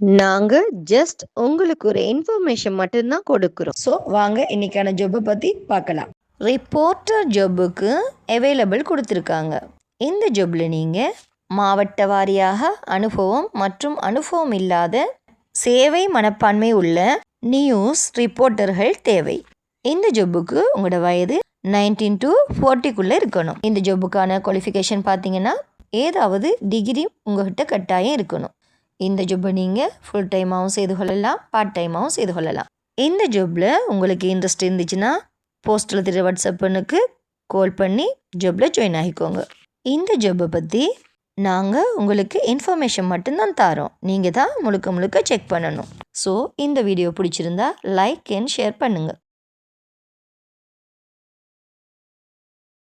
நாங்க ஜஸ்ட் உங்களுக்கு ஒரு இன்ஃபர்மேஷன் மட்டும்தான் கொடுக்குறோம். ஸோ வாங்க இன்னைக்கான ஜொப்பை பற்றி பார்க்கலாம். ரிப்போர்ட்டர் ஜொப்புக்கு அவைலபிள் கொடுத்துருக்காங்க. இந்த ஜொப்பில் நீங்கள் மாவட்ட வாரியாக அனுபவம் மற்றும் அனுபவம் இல்லாத சேவை மனப்பான்மை உள்ள நியூஸ் ரிப்போர்ட்டர்கள் தேவை. இந்த ஜொப்புக்கு உங்களோட வயது நைன்டீன் டு ஃபோர்ட்டிக்குள்ளே இருக்கணும். இந்த ஜொப்புக்கான குவாலிஃபிகேஷன் பார்த்தீங்கன்னா ஏதாவது டிகிரி உங்கள்கிட்ட கட்டாயம் இருக்கணும். இந்த ஜாப்பை நீங்கள் ஃபுல் டைமாகவும் செய்து கொள்ளலாம் பார்ட் டைமாகவும் செய்து கொள்ளலாம். இந்த ஜாப்பில் உங்களுக்கு இன்ட்ரெஸ்ட் இருந்துச்சுன்னா போஸ்ட்டில் திரு வாட்ஸ்அப் பண்ணுக்கு கால் பண்ணி ஜாப்பில் ஜாயின் ஆகிக்கோங்க. இந்த ஜாப்பை பற்றி நாங்கள் உங்களுக்கு இன்ஃபர்மேஷன் மட்டும்தான் தரோம். நீங்கள் தான் முழுக்க முழுக்க செக் பண்ணணும். ஸோ இந்த வீடியோ பிடிச்சிருந்தா லைக் அண்ட் ஷேர் பண்ணுங்கள்